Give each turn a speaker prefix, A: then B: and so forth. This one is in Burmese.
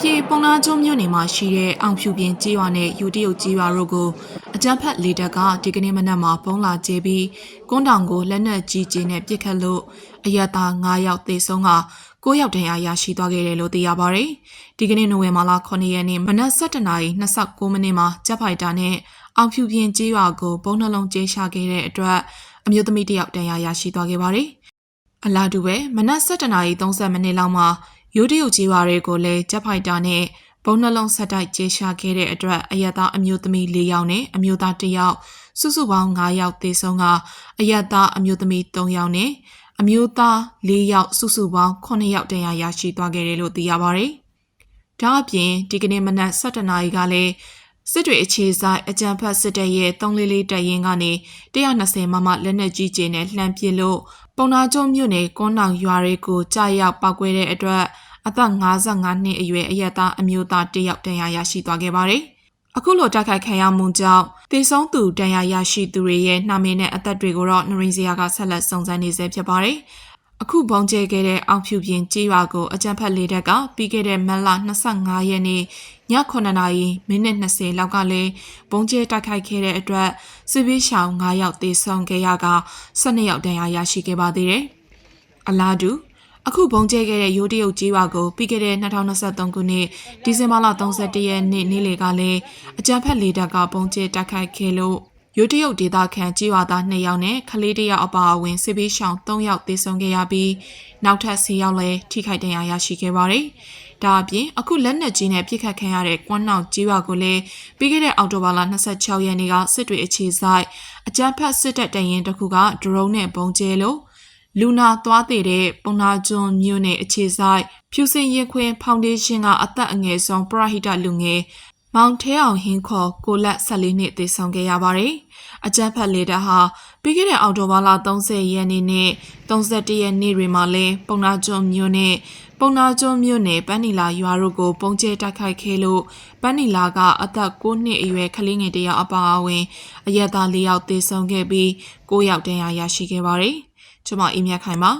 A: ပြည်ပုံနာကျွန်းမြို့နယ်မှာရှိတဲ့အောင်ဖြူပြင်ကြေးရွာနဲ့ယူတရုတ်ကြေးရွာတို့ကိုအကြမ်းဖက်လေတပ်ကဒီကနေ့မနက်မှာပုံလာကျဲပြီးကွန်းတောင်ကိုလက်နက်ကြီးကျင်းနဲ့ပစ်ခတ်လို့အရတာ9ယောက်သေဆုံးက9ယောက်တန်းရာရရှိသွားခဲ့တယ်လို့သိရပါဗျ။ဒီကနေ့နိုဝင်ဘာလ9ရက်နေ့မနက်7:29မိနစ်မှာဂျက်ဖိုက်တာနဲ့အောင်ဖြူပြင်ကြေးရွာကိုပုံနှလုံးကျဲရှာခဲ့တဲ့အတွက်အမျိုးသမီးတစ်ယောက်တန်းရာရရှိသွားခဲ့ပါတယ်။အလားတူပဲမနက်7:30မိနစ်လောက်မှာ ရိုးတရုတ်ကြီးဝါတွေကိုလည်းဂျက်ဖိုက်တာနဲ့ဘုံနှလုံးဆက်တိုက်ကျေရှာခဲ့တဲ့အတွက်အယက်သားအမျိုးသမီး၄ယောက်နဲ့အမျိုးသား၁ယောက်စုစုပေါင်း9ယောက်သေဆုံးကအယက်သားအမျိုးသမီး3ယောက်နဲ့အမျိုးသား၄ယောက်စုစုပေါင်း9ယောက်တရားရရှိသွားခဲ့တယ်လို့သိရပါတယ်။ဒါအပြင်ဒီကနေ့မနက်7:00နာရီကလည်းစစ်တွေအခြေဆိုင်အကြံဖတ်စစ်တပ်ရဲ့344တပ်ရင်းကနေ120မမလက်နက်ကြီးကျင်းနဲ့လှမ်းပစ်လို့ ပုံနာကျုံမြို့နယ်ကွန်းတောင်ရွာတွေကိုကြာရောက်ပောက်ကွဲတဲ့အတွက်အသက်55နှစ်အရွယ်အရက်သားအမျိုးသားတစ်ယောက်တရားရရှိသွားခဲ့ပါတယ်။အခုလိုတိုက်ခိုက်ခံရမှုကြောင့်တေဆုံးသူတရားရရှိသူတွေရဲ့နှာမေနဲ့အသက်တွေကိုတော့နရင်စရာကဆက်လက်စုံစမ်းနေဆဲဖြစ်ပါတယ်။ အခုဘုံကျဲခဲ့တဲ့အောင်ဖြူပြင်ကြေးရွာကိုအကြံဖက်လေးတက်ကပြီးခဲ့တဲ့မတ်လ25ရက်နေ့ည9နာရီမိနစ်20လောက်ကလည်းဘုံကျဲတိုက်ခိုက်ခဲ့တဲ့အတွက်စစ်ပေးရှောင်9ယောက်သေဆုံးခဲ့ရက12ယောက်ဒဏ်ရာရရှိခဲ့ပါသေးတယ်။အလားတူအခုဘုံကျဲခဲ့တဲ့ရိုးတရုတ်ကြီးဝါကိုပြီးခဲ့တဲ့2023ခုနှစ်ဒီဇင်ဘာလ31ရက်နေ့နေ့လယ်ကလည်းအကြံဖက်လေးတပ်ကဘုံကျဲတိုက်ခိုက်ခဲ့လို့ ရိုးတရုတ်ဒေသခံကြီးဝါသား2ယောက်နဲ့ကလေးတစ်ယောက်အပါအဝင်စစ်ပေးရှောင်3ယောက်သေဆုံးခဲ့ရပြီးနောက်ထပ်10ယောက်လည်းထိခိုက်ဒဏ်ရာရရှိခဲ့ပါတယ်။ဒါအပြင်အခုလက်နက်ကြီးနဲ့ပြစ်ခတ်ခံရတဲ့ကွမ်းနောက်ကြီးဝါကိုလည်းပြီးခဲ့တဲ့အောက်တိုဘာလ26ရက်နေ့ကစစ်တွေအခြေဆိုင်အကြမ်းဖက်စစ်တပ်တရင်တစ်ခုကဒရုန်းနဲ့ပုံကျဲလို့လူနာသွားသေးတဲ့ပုံနာကျွန်းမြို့နယ်အခြေဆိုင်ဖြူစင်ရင်ခွင်ဖောင်ဒေးရှင်းကအသက်အငယ်ဆုံးပရဟိတလူငယ် မောင်ထဲအောင်ဟင်းခေါ်ကိုလက်14နှစ်သေဆုံးခဲ့ရပါတယ်။အကြမ်းဖက်လေတပ်ဟာပြီးခဲ့တဲ့အောက်တိုဘာလ30ရက်နေ့နဲ့31ရက်နေ့တွေမှာလဲပုံနာကျွန်းမြို့နယ်ပုံနာကျွန်းမြို့နယ်ပန်းနီလာရွာတို့ကိုပုံကျဲတိုက်ခိုက်ခဲ့လို့ပန်းနီလာကအသက်9နှစ်အရွယ်ကလေးငယ်တစ်ယောက်အပါအဝင်အရက်သား၄ယောက်သေဆုံးခဲ့ပြီး9ယောက်ဒဏ်ရာရရှိခဲ့ပါတယ်။ကျွန်မအင်းမြတ်ခိုင်ပါ